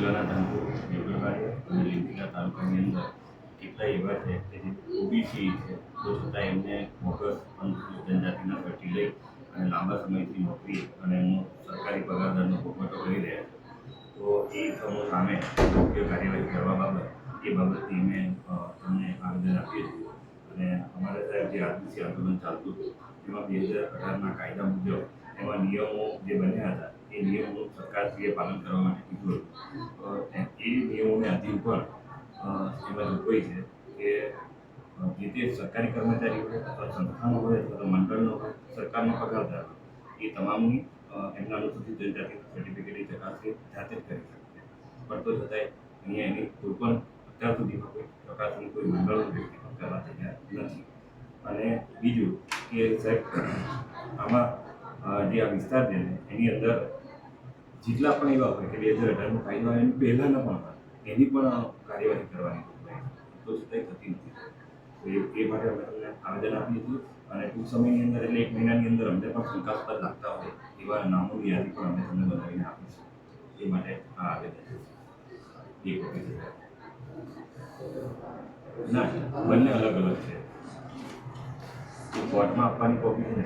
જિલ્લાના દેવગઢવાડિયા અને લીંબડીના તાલુકાની અંદર કેટલાય એવા છે કે જે ઓબીસી છે તો છતાં એમને મોગસ અનુસૂચિત જનજાતિના પટી લઈ અને લાંબા સમયથી નોકરી અને એમનો સરકારી પગારદારનો ભોગવટો કરી રહ્યા છે. તો એ સમૂહ સામે યોગ્ય કાર્યવાહી કરવા બાબત, એ બાબતથી મેં તમને આવેદન આપીએ છીએ. અને અમારે સાહેબ જે આદિવાસી આંદોલન ચાલતું હતું, એમાં બે હજાર અઢારના કાયદા મુજબ એમાં નિયમો જે બન્યા હતા એ નિયમો સરકારશ્રીએ પાલન કરવા માટે કીધું હતું. એ નિયમોને આધીન પણ એમાં જોગવાઈ છે કે જે તે સરકારી કર્મચારી હોય અથવા સંસ્થાનો હોય અથવા તો મંડળનો હોય, સરકારનો હોય એ તમામની એમના અનુસૂચિત જનજાતિ સર્ટિફિકેટની ચકાસણી જાતે જ કરી શકે પણ તો છતાંય અહીંયા એની કોઈ પણ અત્યાર સુધીમાં કોઈ ચકાસણી, કોઈ મંડળનો વ્યક્તિ કરવા તૈયાર નથી. અને બીજું કે સાહેબ, આમાં જે આ વિસ્તાર છે એની અંદર જેટલા પણ એવા હોય કે બે હજાર અઢારનો કાયદો એની પહેલાંના પણ હોય, એની પણ કાર્યવાહી કરવાની તો છતાંય થતી નથી. એ માટે અમે તમને આવેદન આપીએ છીએ અને ટૂંક સમયની અંદર એટલે એક મહિનાની અંદર અમને પણ શંકાસ્પદ લાગતા હોય એવા નામોની યાદી પણ અમે તમને બનાવીને આપીશું. એ માટે આ આવેદન છે. એ કોપી છે ના, બંને અલગ અલગ છે. કોર્ટમાં આપવાની કોપી છે